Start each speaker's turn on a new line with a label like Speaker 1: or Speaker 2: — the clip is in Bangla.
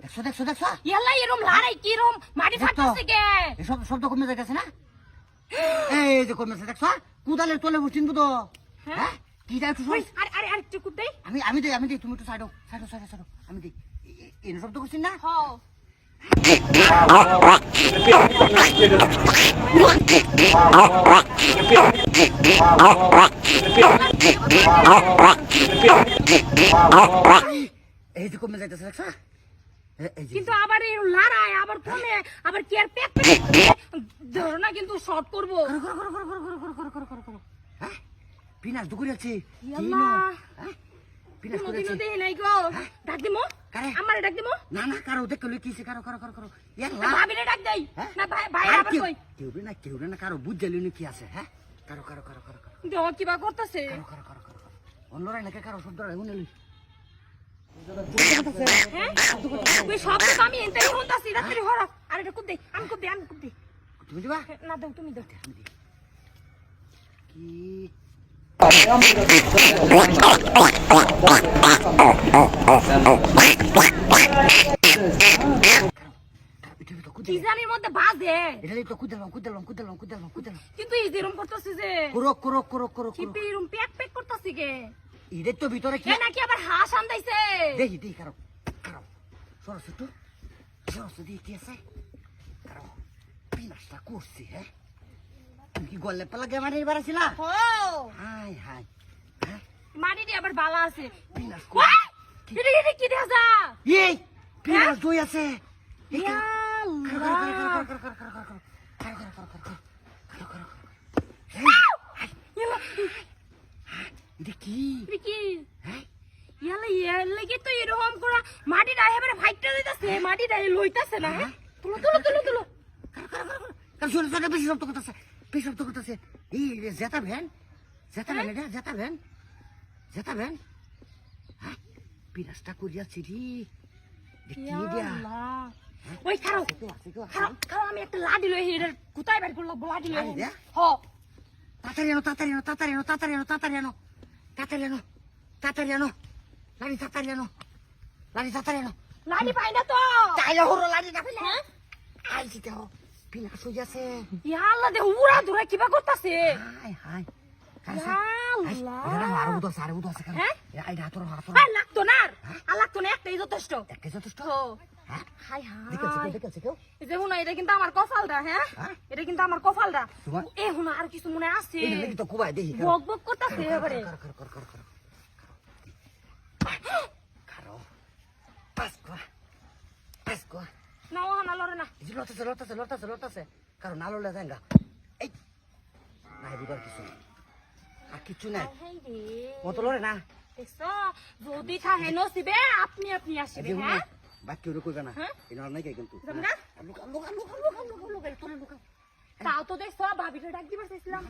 Speaker 1: দেখছ দেখছ দেখছ
Speaker 2: এরম লড়াই কি রম মাটি ফাটতেছে কে?
Speaker 1: এসব শব্দ কমে যাইতেছে না? এই যে কমেছে দেখছ কুদালের তলে উঠিন তো। হ্যাঁ? কি যাই সর।
Speaker 2: আরে আরে আরে একটু কুদাই
Speaker 1: আমি আমি দেই আমি দেই তুমি একটু সাইডো সাইডো সাইডো সাইডো আমি দেই। এনে শব্দ করছিস না?
Speaker 2: হ
Speaker 1: এই যে কমে যাইতেছে দেখছ
Speaker 2: কিন্তু আবার এই লড়াই আবার কমে আবার কি প্যাক ধরো না কিন্তু শর্ট করব।
Speaker 1: পিনাস দুকুরি আছে পিনাস করে আছে হ্যাঁ?
Speaker 2: দেই নাই গো। হ্যাঁ? ডাক দিমো?
Speaker 1: কারে?
Speaker 2: আমারে ডাক দিমো?
Speaker 1: না না কারও দেখ লই কিছে কারও কারও কারও ইয়ার
Speaker 2: লা। ভাবি ডাক দেই।
Speaker 1: হ্যাঁ?
Speaker 2: না ভাই ভাই আবার কই?
Speaker 1: কেউ না কেউ না কারও বুঝ কি আছে হ্যাঁ? কারও কারও কারও কারও
Speaker 2: দেখো কিবা করতেছে?
Speaker 1: কারও কারও কারও কারও অন্যরা নাকি কারও শব্দ রাখুন লই
Speaker 2: হ্যাঁ তুই সব তো আমি এনতেই হন্তাছি রাত্রি হর আরে এটা কুদ দেই আমি কুদ দেই আমি কুদ দেই
Speaker 1: তুমি দিবা?
Speaker 2: না দাও তুমি দাও।
Speaker 1: কি এটা তো কুদে
Speaker 2: কিজানির মধ্যে বাজে
Speaker 1: এটা তো কুদলাম কুদলাম কুদলাম কুদলাম কুদলাম
Speaker 2: কিন্তু এই যেরম করতেছে যে।
Speaker 1: করো করো করো করো
Speaker 2: কি এরম প্যাক প্যাক করতেছে কে
Speaker 1: এদের তো ভিতরে কি
Speaker 2: নাকি আবার হাঁস আন্দাইছে
Speaker 1: দেখি দেখি কারও কারও সরস একটু সরস দিয়ে কি আছে কারও পিনাসটা করছি হ্যাঁ তুমি কি গল্লে পালা গে মারি বাড়াছিলা
Speaker 2: ও
Speaker 1: হাই হাই হ্যাঁ
Speaker 2: মাটি দিয়ে আবার বালা আছে
Speaker 1: পিনাস!
Speaker 2: এটা এটা কি দেখা যা
Speaker 1: এই পিনাস দই আছে কারো-
Speaker 2: আজকে তো এরকম করে মাটি ডাই হেবারে মানে ফাইটটা দিতেছে মাটি ডাই লইতাছে না হ্যাঁ? তুলো তুলো তুলো তুলো।
Speaker 1: কাল শুনে শুনে বেশি শব্দ করতেছে বেশি শব্দ করতেছে। এই জেতা ভ্যান জেতা হ্যাঁ? ভ্যান এটা জেতা ভ্যান জেতা ভ্যান। হ্যাঁ পিরাসটা করিয়া চিঠি দেখিয়ে দিয়া।
Speaker 2: হ্যাঁ, ওই
Speaker 1: খারো
Speaker 2: খারো খারো আমি একটা লাডি লই হেডার কোথায় বের করল? লাডি লই হ।
Speaker 1: তাড়াতাড়ি এনো তাড়াতাড়ি এনো তাড়াতাড়ি এনো তাড়াতাড়ি এনো তাড়াতাড়ি এনো তাড়াতাড়ি এনো লাড়ি
Speaker 2: আমার কপালটা হ্যাঁ? এটা কিন্তু আমার কপালটা। এ হুনা আর কিছু মনে আছে? বক বক
Speaker 1: লড়তেছে লড়তেছে লড়তেছে লড়তেছে কারণ আলো লেজাঙ্গা এই না এবার কিছু আর কিছু নাই
Speaker 2: ও
Speaker 1: তো লড়ে না
Speaker 2: যদি থাকে নসিবে আপনি আপনি
Speaker 1: আসবেন
Speaker 2: হ্যাঁ
Speaker 1: বাকি ওরে কইবে না এই নর নাই কিন্তু লুকা লুকা লুকা
Speaker 2: তাও তো দেখছ ভাবিটা ডাক দিবার চাইছিলাম